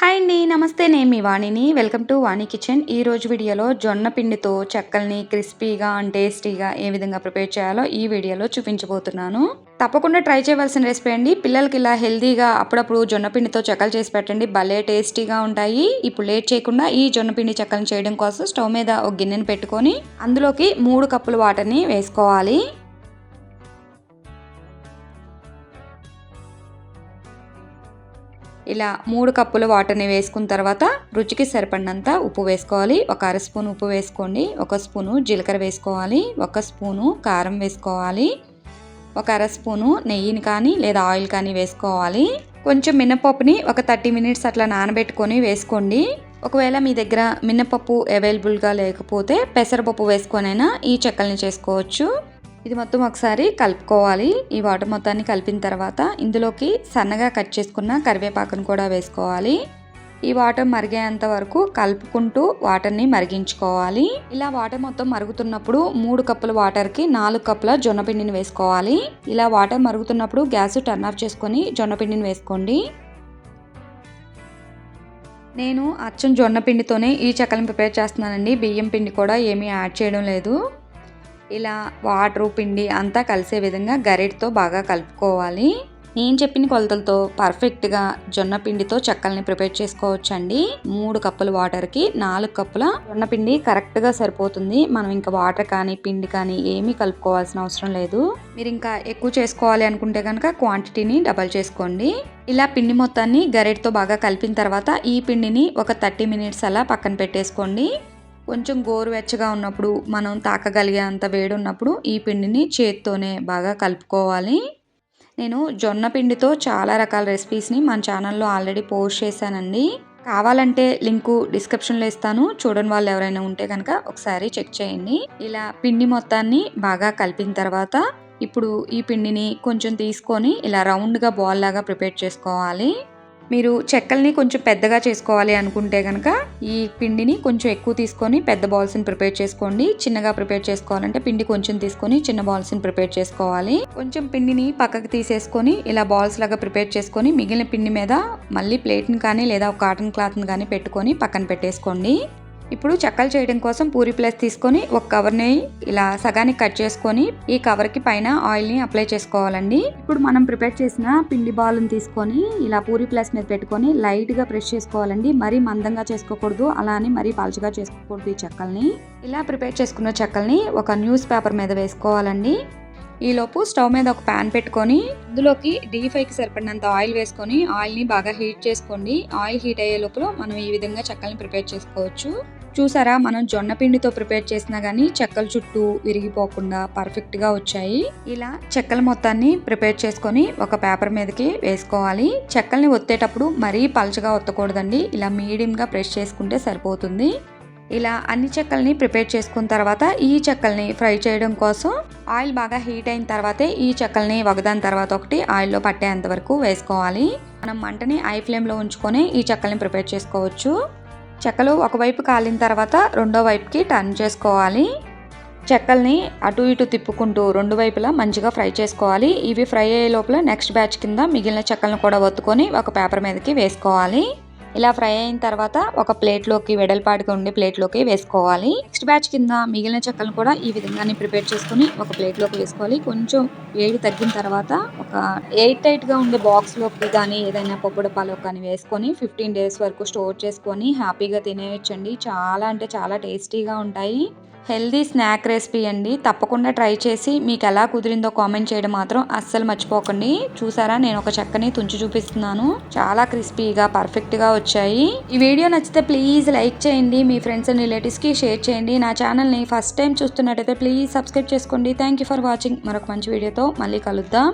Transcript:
Hi అండి నమస్తే నేను మీ వాణిని. Welcome to Vani kitchen. ఈ రోజు వీడియోలో జొన్న పిండితో చెక్కల్ని క్రిస్పీగా అండ్ టేస్టీగా ఏ విధంగా ప్రిపేర్ చేయాలో ఈ వీడియోలో చూపించబోతున్నాను. తప్పకుండా ట్రై చేయవలసిన రెసిపీ అండి. పిల్లలకి ఇలా హెల్తీగా అప్పుడప్పుడు జొన్న పిండితో చెక్కలు చేసి పెట్టండి. భలే టేస్టీగా ఉంటాయి. ఇప్పుడు లేట్ చేయకుండా ఈ జొన్నపిండి చెక్కలను చేయడం కోసం స్టవ్ మీద ఒక గిన్నెను పెట్టుకొని అందులోకి మూడు కప్పుల వాటర్ని వేసుకోవాలి. ఇలా మూడు కప్పుల వాటర్ని వేసుకున్న తర్వాత రుచికి సరిపడినంత ఉప్పు వేసుకోవాలి. ఒక అర స్పూన్ ఉప్పు వేసుకోండి. ఒక స్పూను జీలకర్ర వేసుకోవాలి. ఒక స్పూను కారం వేసుకోవాలి. ఒక అర స్పూను నెయ్యిని కానీ లేదా ఆయిల్ కానీ వేసుకోవాలి. కొంచెం మినపప్పుని ఒక థర్టీ మినిట్స్ అట్లా నానబెట్టుకొని వేసుకోండి. ఒకవేళ మీ దగ్గర మినపప్పు అవైలబుల్గా లేకపోతే పెసరపప్పు వేసుకొనైనా ఈ చెక్కల్ని చేసుకోవచ్చు. ఇది మొత్తం ఒకసారి కలుపుకోవాలి. ఈ వాటర్ మొత్తాన్ని కలిపిన తర్వాత ఇందులోకి సన్నగా కట్ చేసుకున్న కరివేపాకును కూడా వేసుకోవాలి. ఈ వాటర్ మరిగేంత వరకు కలుపుకుంటూ వాటర్ని మరిగించుకోవాలి. ఇలా వాటర్ మొత్తం మరుగుతున్నప్పుడు మూడు కప్పుల వాటర్కి నాలుగు కప్పుల జొన్నపిండిని వేసుకోవాలి. ఇలా వాటర్ మరుగుతున్నప్పుడు గ్యాస్ టర్న్ ఆఫ్ చేసుకొని జొన్నపిండిని వేసుకోండి. నేను అచ్చం జొన్న పిండితోనే ఈ చెక్కలను ప్రిపేర్ చేస్తున్నానండి. బియ్యం పిండి కూడా ఏమీ యాడ్ చేయడం లేదు. ఇలా వాటర్ పిండి అంతా కలిసే విధంగా గరిటతో బాగా కలుపుకోవాలి. నేను చెప్పిన కొలతలతో పర్ఫెక్ట్గా జొన్న పిండితో చెక్కల్ని ప్రిపేర్ చేసుకోవచ్చండి. మూడు కప్పుల వాటర్కి నాలుగు కప్పుల జొన్న పిండి కరెక్ట్గా సరిపోతుంది. మనం ఇంకా వాటర్ కానీ పిండి కానీ ఏమీ కలుపుకోవాల్సిన అవసరం లేదు. మీరు ఇంకా ఎక్కువ చేసుకోవాలి అనుకుంటే కనుక క్వాంటిటీని డబల్ చేసుకోండి. ఇలా పిండి మొత్తాన్ని గరిటతో బాగా కలిపిన తర్వాత ఈ పిండిని ఒక థర్టీ మినిట్స్ అలా పక్కన పెట్టేసుకోండి. కొంచెం గోరువెచ్చగా ఉన్నప్పుడు మనం తాకగలిగే అంత వేడి ఉన్నప్పుడు ఈ పిండిని చేత్తోనే బాగా కలుపుకోవాలి. నేను జొన్న పిండితో చాలా రకాల రెసిపీస్ని మన ఛానల్లో ఆల్రెడీ పోస్ట్ చేశానండి. కావాలంటే లింకు డిస్క్రిప్షన్లో ఇస్తాను. చూడని వాళ్ళు ఎవరైనా ఉంటే కనుక ఒకసారి చెక్ చేయండి. ఇలా పిండి మొత్తాన్ని బాగా కలిపిన తర్వాత ఇప్పుడు ఈ పిండిని కొంచెం తీసుకొని ఇలా రౌండ్గా బాల్ లాగా ప్రిపేర్ చేసుకోవాలి. మీరు చెక్కల్ని కొంచెం పెద్దగా చేసుకోవాలి అనుకుంటే కనుక ఈ పిండిని కొంచెం ఎక్కువ తీసుకొని పెద్ద బాల్స్ని ప్రిపేర్ చేసుకోండి. చిన్నగా ప్రిపేర్ చేసుకోవాలంటే పిండి కొంచెం తీసుకొని చిన్న బాల్స్ని ప్రిపేర్ చేసుకోవాలి. కొంచెం పిండిని పక్కకు తీసేసుకొని ఇలా బాల్స్ లాగా ప్రిపేర్ చేసుకొని మిగిలిన పిండి మీద మళ్ళీ ప్లేట్ని కానీ లేదా ఒక కాటన్ క్లాత్ని కానీ పెట్టుకొని పక్కన పెట్టేసుకోండి. ఇప్పుడు చెక్కలు చేయడం కోసం పూరి ప్లస్ తీసుకొని ఒక కవర్ని ఇలా సగానికి కట్ చేసుకొని ఈ కవర్కి పైన ఆయిల్ని అప్లై చేసుకోవాలండి. ఇప్పుడు మనం ప్రిపేర్ చేసిన పిండి బాల్ని తీసుకొని ఇలా పూరి ప్లస్ మీద పెట్టుకొని లైట్గా ప్రెస్ చేసుకోవాలండి. మరీ మందంగా చేసుకోకూడదు. అలానే మరీ పలుచగా చేసుకోకూడదు ఈ చెక్కల్ని. ఇలా ప్రిపేర్ చేసుకున్న చెక్కల్ని ఒక న్యూస్ పేపర్ మీద వేసుకోవాలండి. ఈలోపు స్టవ్ మీద ఒక ప్యాన్ పెట్టుకొని ఇందులోకి డీప్ ఫ్రైకి సరిపడినంత ఆయిల్ వేసుకొని ఆయిల్ని బాగా హీట్ చేసుకోండి. ఆయిల్ హీట్ అయ్యే లోపల మనం ఈ విధంగా చెక్కల్ని ప్రిపేర్ చేసుకోవచ్చు. చూసారా మనం జొన్న పిండితో ప్రిపేర్ చేసినా కానీ చెక్కల చుట్టూ విరిగిపోకుండా పర్ఫెక్ట్గా వచ్చాయి. ఇలా చెక్కల మొత్తాన్ని ప్రిపేర్ చేసుకొని ఒక పేపర్ మీదకి వేసుకోవాలి. చెక్కల్ని ఒత్తేటప్పుడు మరీ పలచగా ఒత్తకూడదండి. ఇలా మీడియంగా ప్రెస్ చేసుకుంటే సరిపోతుంది. ఇలా అన్ని చెక్కల్ని ప్రిపేర్ చేసుకున్న తర్వాత ఈ చెక్కల్ని ఫ్రై చేయడం కోసం ఆయిల్ బాగా హీట్ అయిన తర్వాతే ఈ చెక్కల్ని ఒకదాని తర్వాత ఒకటి ఆయిల్లో పట్టేంత వరకు వేసుకోవాలి. మనం మంటని ఐ ఫ్లేమ్లో ఉంచుకొని ఈ చెక్కల్ని ప్రిపేర్ చేసుకోవచ్చు. చెక్కలు ఒకవైపు కాలిన తర్వాత రెండో వైపుకి టర్న్ చేసుకోవాలి. చెక్కల్ని అటు ఇటు తిప్పుకుంటూ రెండు వైపులా మంచిగా ఫ్రై చేసుకోవాలి. ఇవి ఫ్రై అయ్యే లోపల నెక్స్ట్ బ్యాచ్ కింద మిగిలిన చెక్కలను కూడా ఒత్తుకొని ఒక పేపర్ మీదకి వేసుకోవాలి. ఇలా ఫ్రై అయిన తర్వాత ఒక ప్లేట్లోకి వెడల్పాటుగా ఉండే ప్లేట్లోకి వేసుకోవాలి. నెక్స్ట్ బ్యాచ్ కింద మిగిలిన చెక్కలను కూడా ఈ విధంగానే ప్రిపేర్ చేసుకుని ఒక ప్లేట్లోకి వేసుకోవాలి. కొంచెం వేడి తగ్గిన తర్వాత ఒక ఎయిట్ టైట్గా ఉండే బాక్స్లోకి కానీ ఏదైనా పప్పు డబ్బాలో కానీ వేసుకొని ఫిఫ్టీన్ డేస్ వరకు స్టోర్ చేసుకొని హ్యాపీగా తినేయచ్చండి. చాలా అంటే చాలా టేస్టీగా ఉంటాయి. హెల్దీ స్నాక్ రెసిపీ అండి. తప్పకుండా ట్రై చేసి మీకు ఎలా కుదిరిందో కామెంట్ చేయడం మాత్రం అస్సలు మర్చిపోకండి. చూసారా? నేను ఒక చెక్కని తుంచి చూపిస్తున్నాను. చాలా క్రిస్పీగా పర్ఫెక్ట్గా వచ్చాయి. ఈ వీడియో నచ్చితే ప్లీజ్ లైక్ చేయండి మీ ఫ్రెండ్స్ అండ్ రిలేటివ్స్కి షేర్ చేయండి. నా ఛానల్ని ఫస్ట్ టైం చూస్తున్నట్టయితే ప్లీజ్ సబ్స్క్రైబ్ చేసుకోండి. థ్యాంక్ యూ ఫర్ వాచింగ్ మరొక మంచి వీడియోతో మళ్ళీ కలుద్దాం.